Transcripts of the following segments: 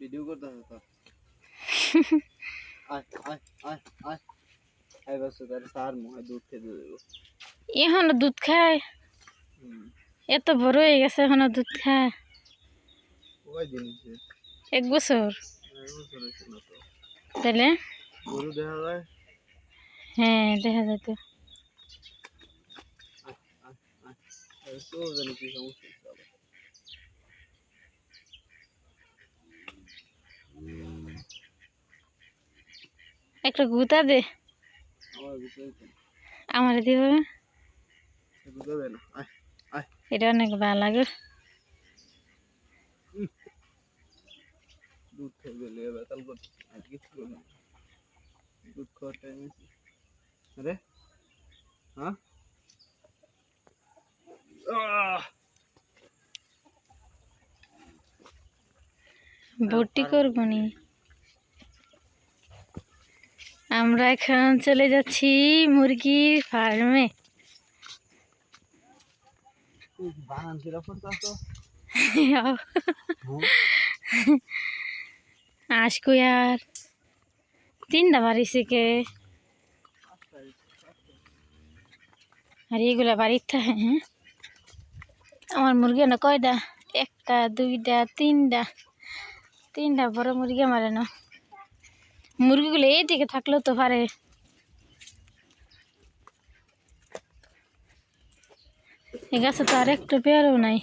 Video করতেছে তো। আয় আয় আয় আয়। আয় বস তার সার মুখে দুধ খেতে দেবো। এখনও দুধ খায়? এত বড় হয়ে গেছে এখনও দুধ খায়। এক বছর। তাহলে? গরু দেখা যায়? হ্যাঁ দেখা যায় তো। সমস্যা হচ্ছে আবার। একটা গুতা দে। আমার আমার দিব এটা অনেক ভালো লাগে। দুধ খেয়ে গেলে বেতাল করতে আর কিছু করবে দুধ খাওয়ার টাইম আছে আরে? হ্যাঁ? ভর্তি করব নি। আমরা এখন চলে যাচ্ছি মুরগির ফার্মে। আসকু আর তিনটা বাড়ি শিখে। আর এগুলা বাড়ির থাকে হ্যাঁ? আমার মুরগি না কয়টা? একটা দুইটা তিনটা। তিনটা বড় মুরগি মারে না। মুরগিগুলো এই দিকে থাকলেও তো পারে। এ গাছে তো আর একটু পেয়ারও নাই।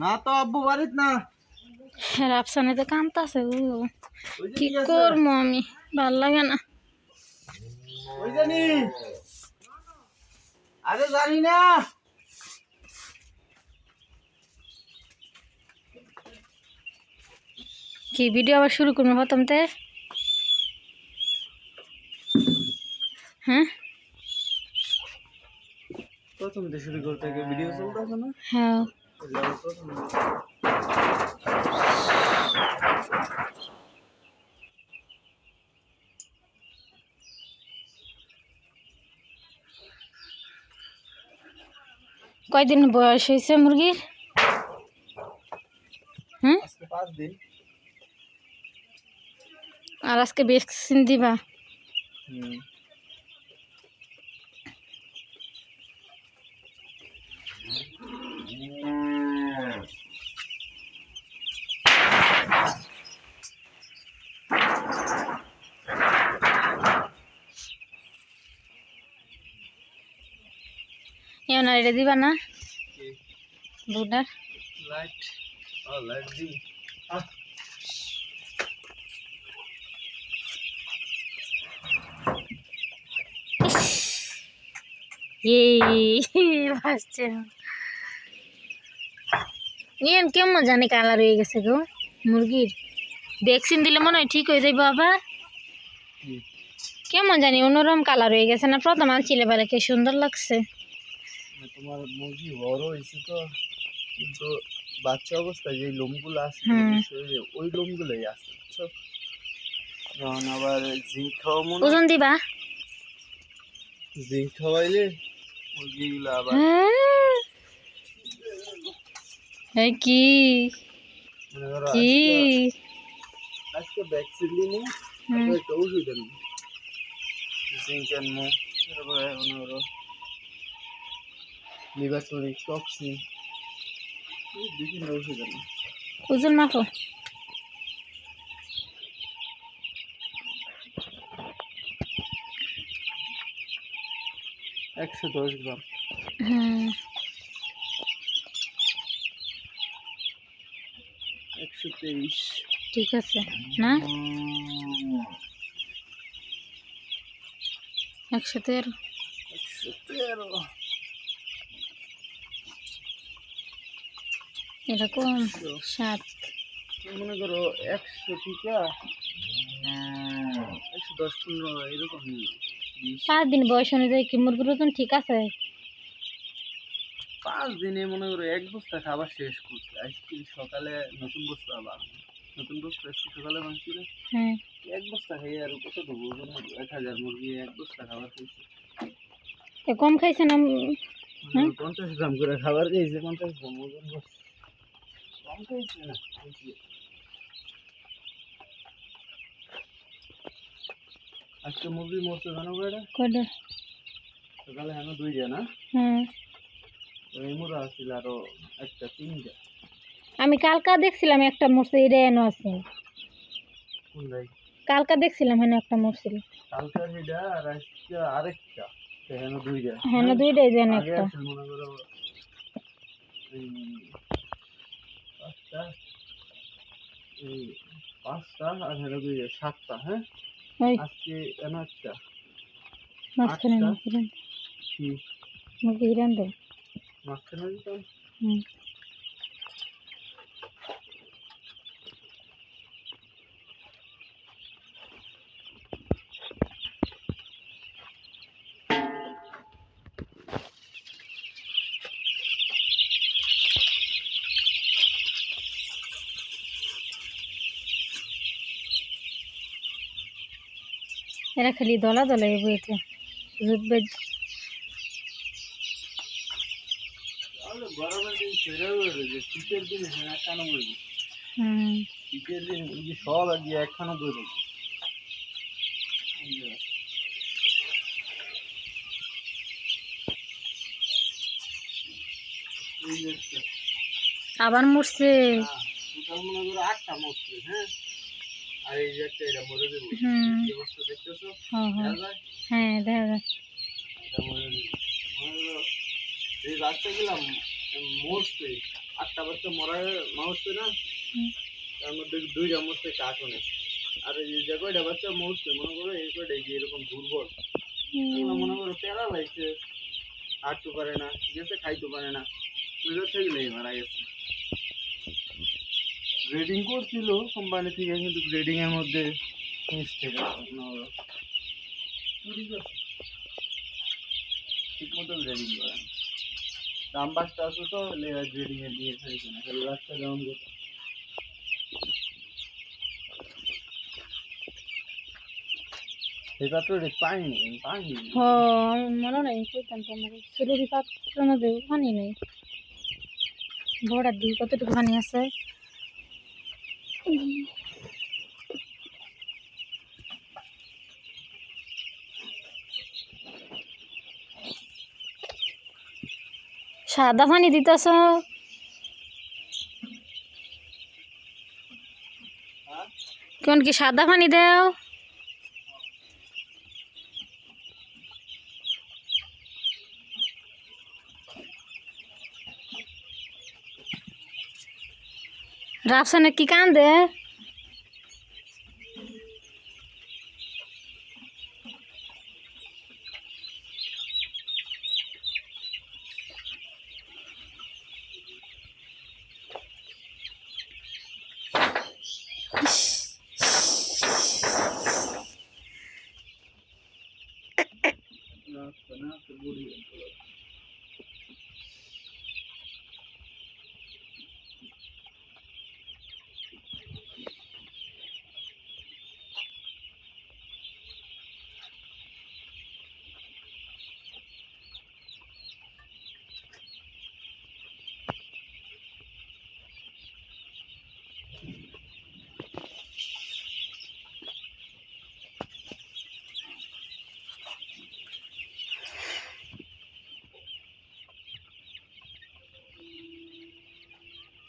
না তো আব্বু বাড়িত না। রাফসানে তো কামতাছে ও ওই যে কি কি করব আমি? ভালো লাগে না। আরে জানি না। কি ভিডিও আবার শুরু করব প্রথম তে হ্যাঁ? প্রথম শুরু করতে ভিডিও চলতেছে না? হ্যাঁ। কয়দিন বয়স হয়েছে মুরগির? হুম পাঁচ দিন। আর আজকে ভ্যাকসিন দিবা। এটা দিবা না? কি? বুটার লাইট লাইট দি আহ এই ভাসছে। ইয়ান কেমন জানি কালার হয়ে গেছে গো মুরগির। ভ্যাকসিন দিলে মনে হয় ঠিক হয়ে যাইব আবার কেমন জানি অন্যরকম কালার হয়ে গেছে না প্রথম আনছিলে বেলা কি সুন্দর লাগছে। তোমার মুরগি বড় হয়েছে তো কিন্তু বাচ্চা অবস্থায় যে লোমগুলো আছে। শরীরে ওই লোমগুলোই আছে বুঝছ? আবার জিঙ্ক খাওয়া মনে ওজন দিবা? জিঙ্ক খাওয়াইলে হ্যাঁ। কি? কি? আজকে- ভ্যাকসিন দিনে একটা ওষুধ আনব জিঙ্ক আনব তারপরে মনে করো টক্সিন। বিভিন্ন ওষুধ আনব ওজন মাপো। একশো দশ গ্রাম। একশো তেইশ ঠিক আছে না? একশো তেরো। একশো তেরো। এরকম সাত। মনে করো একশো টিকা? একশো দশ পনেরো এরকম। পাঁচ দিন বয়স অনুযায়ী কি মুরগির ওজন ঠিক আছে? পাঁচ দিনে মনে করো এক বস্তা খাবার শেষ করছে। আজকে সকালে নতুন বস্তা আবার নতুন বস্তা আজকে সকালে ভাঙছিল হ্যাঁ। এক বস্তা খেয়ে আর কত দেবো ওজন? এক হাজার মুরগি এক বস্তা খাবার খাইছে। কম খাইছে না? হুম? পঞ্চাশ গ্রাম করে খাবার দিয়েছে পঞ্চাশ গ্রাম ওজন কম খাইছে না আজকে মুরগি মরছে জানো কয়টা? কয়টা? সকালে হেন দুইটা না? হ্যাঁ। এই মুরা আছিল আরও একটা তিনটা। আমি কালকা দেখছিলাম একটা মরছে এটা এনে আছে। কোন ভাই কালকা দেখছিলাম হেন একটা মরছিল। কালকা সেটা আর আজকে আরেকটা হেন দুইটা। হেন দুইটাই যেন একটা। মনে করো পাঁচটা এই পাঁচটা আর হেন দুইটা সাতটা হ্যাঁ? আজকে একটা? মাঝখানে আটটা। মুরগি রান কি? দেব মাঝখানে দিতাম হুম। এরা খালি দলা দলা এই বইতে। জুটবে হ্যাঁ আবার মরছে। করো আটটা মরছে হ্যাঁ? আর এই যে একটা এটা মরে হুম। এই দেখতেছো? হ্যাঁ হ্যাঁ। দেখা যায়? হ্যাঁ এটা মরে করো এই মরছে আটটা বাচ্চা মরা মরছে না? তার মধ্যে দুইটা মরছে কাটনে আর এই যে কয়টা বাচ্চা মরছে মনে করো এই কয়টা যে এরকম দুর্বল। এগুলো মনে করো প্যারা লাগছে হাঁটতে পারে না আছে খাইতে পারে না। ওইগুলো থেকেই মারা গেছে। গ্রেডিং করছিল কোম্পানি থেকে কিন্তু গ্রেডিং এর মধ্যে মিস্টেক আছে মনে ঠিক মতো গ্রেডিং করে দাম বাসটা আসো তো লেয়ার গ্রেডিং এ দিয়ে ফেলছে না, খালি বাচ্চা যেমন করতে এই পাত্রটি পাইনি পাইনি। মনে নাই পানি নেই। দিকে কতটুকু পানি আছে? সাদা পানি দিতেছ কোন কি সাদা পানি দেও রাফসানে কি কান্দে না না তো বুড়ি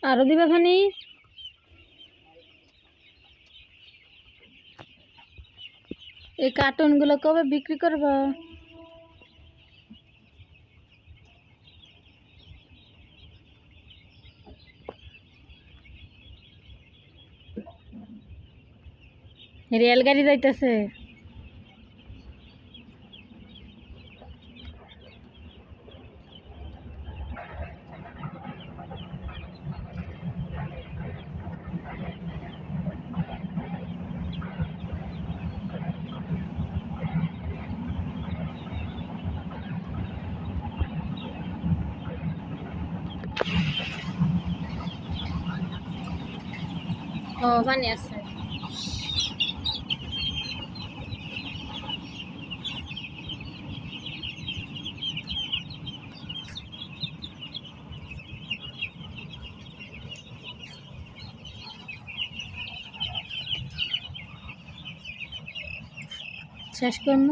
আরও দিবা পানি এই কার্টুনগুলো কবে বিক্রি করবা? রেলগাড়ি যাইতেছে। ও পানি আছে শেষ করুন